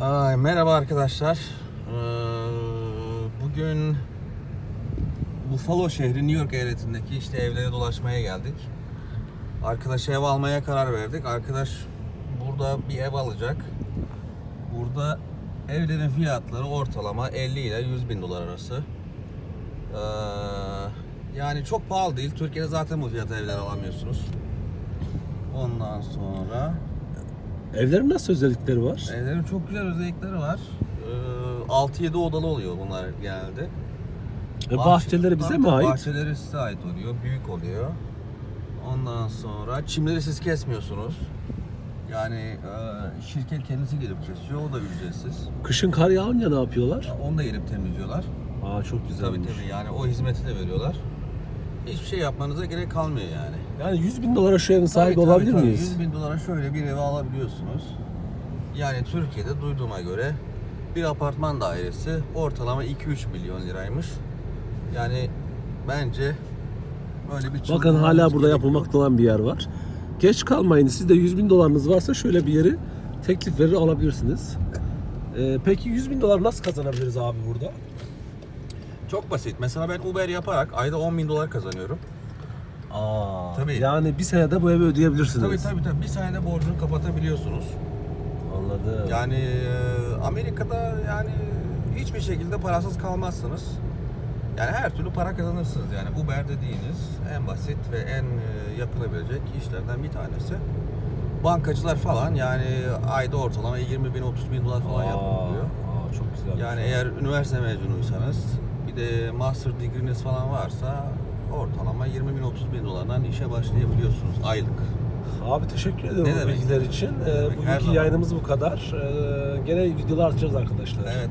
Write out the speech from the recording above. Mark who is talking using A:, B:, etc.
A: Ay, merhaba arkadaşlar. Ee, bugün Buffalo şehri New York eyaletindeki işte evlere dolaşmaya geldik. Arkadaşa ev almaya karar verdik. Arkadaş burada bir ev alacak. Burada evlerin fiyatları ortalama 50 ile 100 bin dolar arası. Ee, yani çok pahalı değil. Türkiye'de zaten bu fiyata evler alamıyorsunuz. Ondan sonra
B: Evlerin nasıl özellikleri var?
A: Evlerin çok güzel özellikleri var. Ee, 6-7 odalı oluyor bunlar genelde.
B: E,
A: Bahçe-
B: bahçeleri bize mi
A: tabii,
B: ait?
A: Bahçeleri size ait oluyor, büyük oluyor. Ondan sonra çimleri siz kesmiyorsunuz. Yani e, şirket kendisi gelip kesiyor, o da ücretsiz.
B: Kışın kar yağınca ne yapıyorlar?
A: Onu da gelip temizliyorlar.
B: Aa çok
A: Tabii
B: güzelmiş.
A: tabii yani o hizmeti de veriyorlar. Hiçbir şey yapmanıza gerek kalmıyor yani.
B: Yani 100 bin dolara şu evin sahibi
A: Tabii,
B: olabilir
A: tabii,
B: miyiz?
A: 100 bin dolara şöyle bir evi alabiliyorsunuz. Yani Türkiye'de duyduğuma göre bir apartman dairesi ortalama 2-3 milyon liraymış. Yani bence böyle bir
B: Bakın hala burada yapılmakta olan bir yer var. Geç kalmayın. Sizde 100 bin dolarınız varsa şöyle bir yeri teklif verir alabilirsiniz. Ee, peki 100 bin dolar nasıl kazanabiliriz abi burada?
A: Çok basit. Mesela ben Uber yaparak ayda 10 bin dolar kazanıyorum.
B: Aa,
A: Tabii.
B: Yani bir senede bu evi ödeyebilirsiniz.
A: Tabii tabii tabii. Bir senede borcunu kapatabiliyorsunuz.
B: Anladım.
A: Yani e, Amerika'da yani hiçbir şekilde parasız kalmazsınız. Yani her türlü para kazanırsınız. Yani Uber dediğiniz en basit ve en e, yapılabilecek işlerden bir tanesi. Bankacılar falan yani ayda ortalama 20 bin 30 bin dolar falan
B: Aa,
A: yapabiliyor.
B: aa, çok güzel.
A: Yani eğer üniversite mezunuysanız bir de master degree'niz falan varsa ortalama 20 bin 30 bin dolardan işe başlayabiliyorsunuz aylık.
B: Abi teşekkür ederim
A: Ne
B: bu
A: demek?
B: bilgiler için. Ee, bugünkü yayınımız bu kadar. Ee, gene videolar atacağız arkadaşlar.
A: Evet.